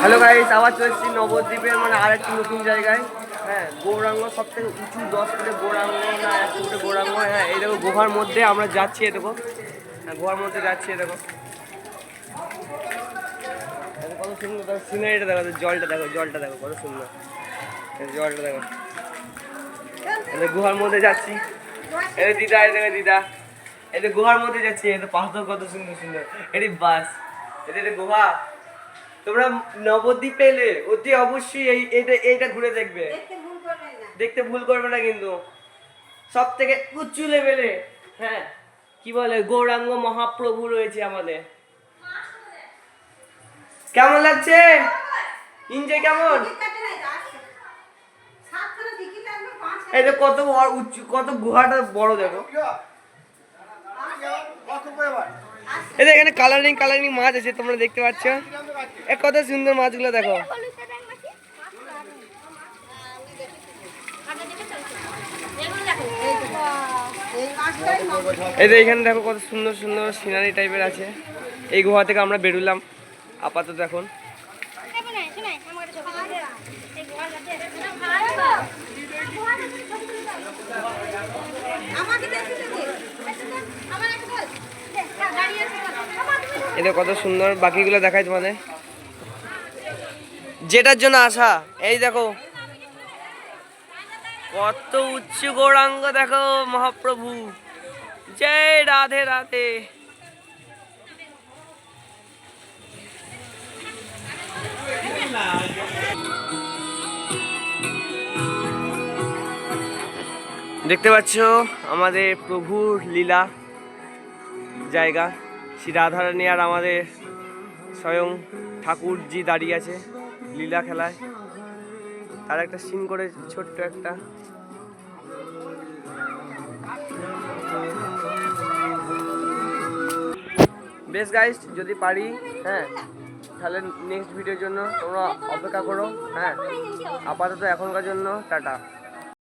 Hello guys আবার চলে এসেছি নবদ্বীপের মানে আরেকটি নতুন জায়গায়। হ্যাঁ গৌরাঙ্গ সব থেকে উঁচু, দশ ফুটে গৌরাঙ্গ, না, এক ফুটে গৌরাঙ্গ হ্যাঁ এই দেখো, গুহার মধ্যে আমরা যাচ্ছি এ দেখো। হ্যাঁ গুহার মধ্যে যাচ্ছি এ দেখো। কত সুন্দর, দেখো সিনারিটা দেখো, জলটা দেখো জলটা দেখো, কত সুন্দর। জলটা দেখো। যে গুহার মধ্যে যাচ্ছি। এই দিদা, এই দেখো, দিদা। যে গুহার মধ্যে যাচ্ছি এটা পাথর কত সুন্দর সুন্দর। এটি বাস। এটা গুহা। তোমরা নবদ্বীপ এলে অতি অবশ্যই এই এটা এইটা ঘুরে দেখবে। দেখতে ভুল করবে না। কিন্তু। সব থেকে উঁচু লেভেলে হ্যাঁ কি বলে গৌরাঙ্গ মহাপ্রভু রয়েছে আমাদের। কেমন লাগছে? ইনজয় কেমন? যে কত বড় উঁচু কত গুহাটা বড় দেখো। এই এখানে কালারিং কালারিং মাছ আছে, তোমরা দেখতে পাচ্ছ। এ কত সুন্দর মাছগুলো দেখো। এই যে এখানে দেখো কত সুন্দর সুন্দর সিনারি টাইপের আছে। এই গুহা থেকে আমরা বেরোলাম, আপাতত এখন। এটা কত সুন্দর বাকিগুলো দেখাই তোমাদের। যেটার জন্য আসা এই দেখো। কত উচ্চ গৌরাঙ্গ দেখো মহাপ্রভু। জয় রাধে রাধে। দেখতে পাচ্ছ আমাদের প্রভুর লীলা জায়গা। শ্রী রাধারানী আর আমাদের স্বয়ং ঠাকুরজি দাঁড়িয়ে আছে লীলা খেলায়। তার একটা সিন করে ছোট্ট একটা। বেশ গাইস যদি পারি হ্যাঁ তাহলে নেক্সট ভিডিওর জন্য তোমরা অপেক্ষা করো হ্যাঁ। আপাতত এখনকার জন্য টাটা।